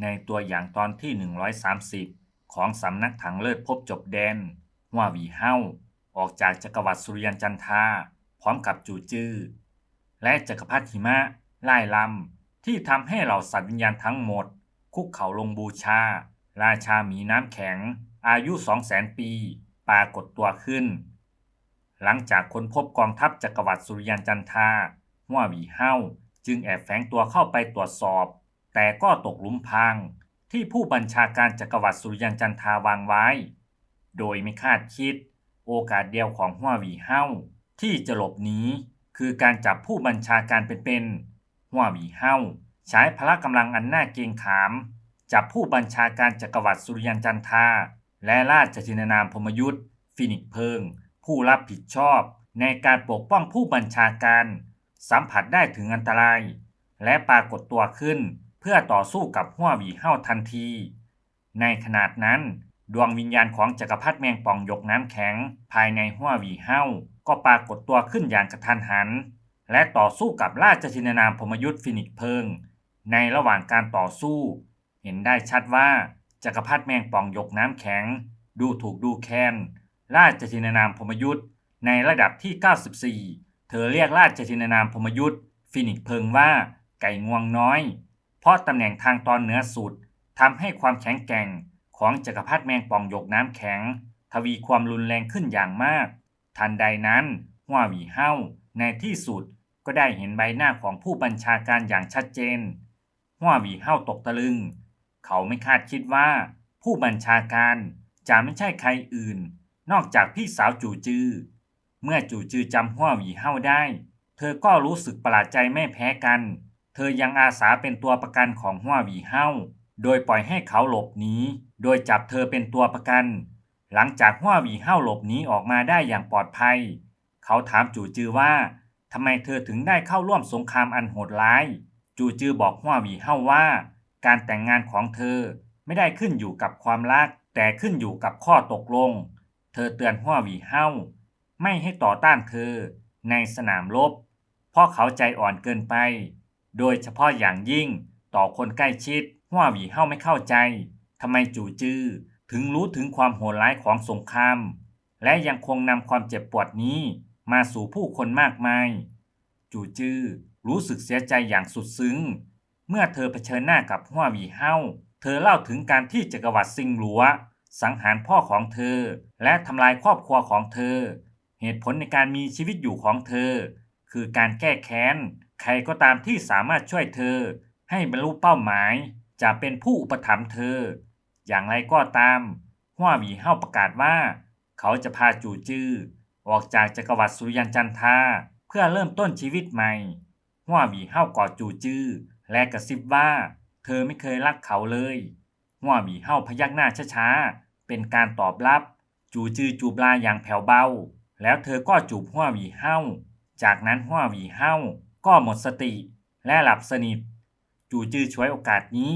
ในตัวอย่างตอนที่ 130 ของสำนักถังเลิศพบจบแดนหัวหวีเฮาออกจากจักรวรรดิสุริยันจันทาพร้อมกับจูจื้อและจักรพรรดิหิมะไล่ลำที่ทำให้เหล่าสัตว์วิญญาณทั้งหมด คุกเข่าลงบูชา ราชาหมีน้ำแข็ง อายุสองแสนปี ปรากฏตัวขึ้น หลังจากค้นพบกองทัพจักรวรรดิสุริยันจันทาหัวหวีเฮาจึงแอบแฝงตัวเข้าไปตรวจสอบ แต่ก็ตกหลุมพรางที่ผู้บัญชาการจักรวรรดิสุริยันจันทาวางไว้ โดยไม่คาดคิด โอกาสเดียวของหัววีเฮ้าที่จะหลบหนีคือการจับผู้บัญชาการเป็นๆหัววีเฮ้าใช้พละกำลังอันน่าเกรงขาม จับผู้บัญชาการจักรวรรดิสุริยันจันทา และราชจินนามพมยุทธ์ฟินิกเพิง ผู้รับผิดชอบในการปกป้องผู้บัญชาการ สัมผัสได้ถึงอันตราย และปรากฏตัวขึ้น เพื่อต่อสู้กับหัวหวีเฮ้าทันที ในขนาดนั้น ดวงวิญญาณของจักรพรรดิแมงป่องยกน้ำแข็ง ภายในหัวหวีเฮ้าก็ปรากฏตัวขึ้นอย่างกระทันหัน และต่อสู้กับราชจินนามพมยุทธ์ฟินิกเพิง ในระหว่างการต่อสู้ เห็นได้ชัดว่าจักรพรรดิแมงป่องยกน้ำแข็ง ดูถูกดูแค้นราชจินนามพมยุทธ์ในระดับที่ 94 เธอเรียกราชจินนามพมยุทธ์ฟินิกเพิงว่าไก่งวงน้อย เพราะตำแหน่งทางตอนเหนือสุดทำให้ความแข็งแกร่งของจักรพรรดิแมงป่องหยกน้ำแข็ง ทวีความรุนแรงขึ้นอย่างมาก ทันใดนั้นหัวหวีเฮ้าในที่สุดก็ได้เห็นใบหน้าของผู้บัญชาการอย่างชัดเจนหัวหวีเฮ้าตกตะลึง เขาไม่คาดคิดว่า ผู้บัญชาการจะไม่ใช่ใครอื่น นอกจากพี่สาวจู่จือ เมื่อจู่จือจำหัวหวีเฮ้าได้ เธอก็รู้สึกประหลาดใจไม่แพ้กัน เธอยังอาสาเป็นตัวประกันของหัวหวีเฮ้าโดยปล่อยให้เขาหลบหนีโดยจับเธอเป็นตัวประกัน หลังจากหัวหวีเฮ้าหลบหนีออกมาได้อย่างปลอดภัย เขาถามจู่จือว่าทำไมเธอถึงได้เข้าร่วมสงครามอันโหดร้าย จู่จือบอกหัวหวีเฮ้าว่า การแต่งงานของเธอไม่ได้ขึ้นอยู่กับความรัก แต่ขึ้นอยู่กับข้อตกลง เธอเตือนหัวหวีเฮ้าไม่ให้ต่อต้านเธอในสนามรบเพราะเขาใจอ่อนเกินไป โดยเฉพาะอย่างยิ่งต่อคนใกล้ชิดหัวหวีเฮ้าไม่เข้าใจทำไมจู่จือถึงรู้ถึงความโหดร้ายของสงคราม และยังคงนำความเจ็บปวดนี้มาสู่ผู้คนมากมาย จู่จือรู้สึกเสียใจอย่างสุดซึ้ง เมื่อเธอเผชิญหน้ากับหัวหวีเฮ้าเธอเล่าถึงการที่จักรวรรดิซิงหลัว สังหารพ่อของเธอ และทำลายครอบครัวของเธอ เหตุผลในการมีชีวิตอยู่ของเธอ คือการแก้แค้น ใครก็ตามที่สามารถช่วยเธอ ให้บรรลุเป้าหมาย จะเป็นผู้อุปถัมภ์เธอ อย่างไรก็ตามหัวหวีเฮ้าประกาศว่า เขาจะพาจูจื้อออกจากจักรวรรดิสุริยันจันทาเพื่อเริ่มต้นชีวิตใหม่หัวหวีเฮ้ากอดจูจื้อและกระซิบว่า เธอไม่เคยรักเขาเลยหัวหวีเฮ้าพยักหน้าช้าๆเป็นการตอบรับ จูจือจูบลาอย่างแผ่วเบา แล้วเธอก็จูบหัวหวีเฮ้าจากนั้นหัวหวีเฮ้า ก็หมดสติและหลับสนิท จู่จื้อช่วยโอกาสนี้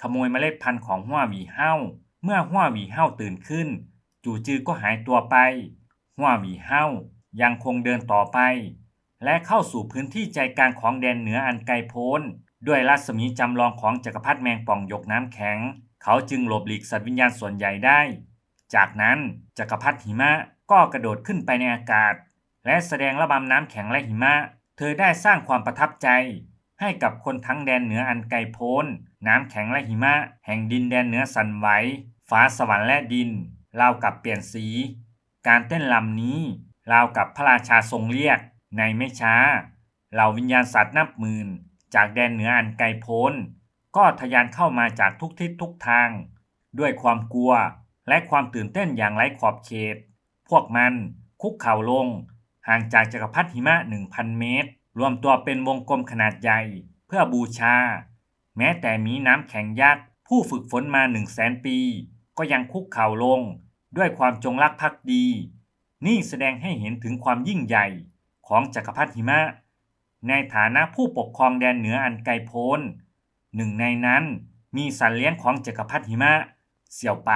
ขโมยเมล็ดพันธุ์ของหัวหวีเฮ้าเมื่อหัวหวีเฮ้าตื่นขึ้น จู่จื้อก็หายตัวไปหัวหวีเฮ้ายังคงเดินต่อไป และเข้าสู่พื้นที่ใจกลางของแดนเหนืออันไกลโพ้น ด้วยรัศมีจำลองของจักรพรรดิแมงป่องยกน้ำแข็ง เขาจึงหลบหลีกสัตว์วิญญาณส่วนใหญ่ได้ จากนั้นจักรพรรดิหิมะก็กระโดดขึ้นไปในอากาศ และแสดงระบำน้ำแข็งและหิมะ เธอได้สร้างความประทับใจ ให้กับคนทั้งแดนเหนืออันไกลโพ้น น้ำแข็งและหิมะ แห่งดินแดนเหนือสันไหวฟ้าสวรรค์และดินราวกับเปลี่ยนสี การเต้นลำนี้ราวกับพระราชาทรงเรียก ในไม่ช้า เหล่าวิญญาณสัตว์นับหมื่น จากแดนเหนืออันไกลโพ้น ก็ทะยานเข้ามาจากทุกทิศทุกทาง ด้วยความกลัวและความตื่นเต้นอย่างไร้ขอบเขต พวกมันคุกเข่าลง ห่างจากจักรพรรดิหิมะ 1,000 เมตร รวมตัวเป็นวงกลมขนาดใหญ่ เพื่อบูชา แม้แต่มีน้ำแข็งยักษ์ผู้ฝึกฝนมา 1 0 0 0 0แสนปี ก็ยังคุกเข่าลง ด้วยความจงรักภักดี นี่แสดงให้เห็นถึงความยิ่งใหญ่ของจักรพรรดิหิมะ ในฐานะผู้ปกครองแดนเหนืออันไกลโพ้น หนึ่งในนั้นมีสัตว์เลี้ยงของจักรพรรดิหิมะ เสี่ยวไป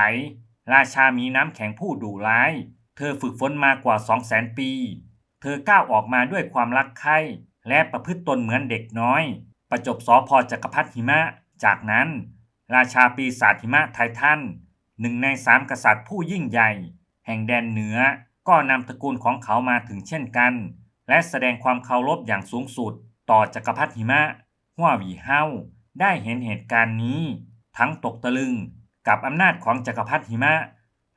ราชามีน้ำแข็งผู้ดุร้าย เธอฝึกฝนมากว่าสองแสนปี เธอก้าวออกมาด้วยความรักใคร่และประพฤติตนเหมือนเด็กน้อย ประจบสอพอจักรพรรดิหิมะ จากนั้น ราชาปีศาจหิมะไททันหนึ่งในสามกษัตริย์ผู้ยิ่งใหญ่ แห่งแดนเหนือก็นำตระกูลของเขามาถึงเช่นกัน และแสดงความเคารพอย่างสูงสุด ต่อจักรพรรดิหิมะหัวหวีเฮาได้เห็นเหตุการณ์นี้ ทั้งตกตะลึงกับอำนาจของจักรพรรดิหิมะ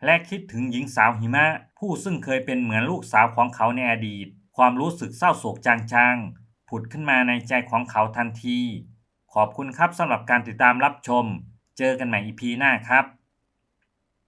และคิดถึงหญิงสาวหิมะ ผู้ซึ่งเคยเป็นเหมือนลูกสาวของเขาในอดีต ความรู้สึกเศร้าโศกจางๆ ผุดขึ้นมาในใจของเขาทันที ขอบคุณครับสำหรับการติดตามรับชม เจอกันใหม่ EP หน้าครับ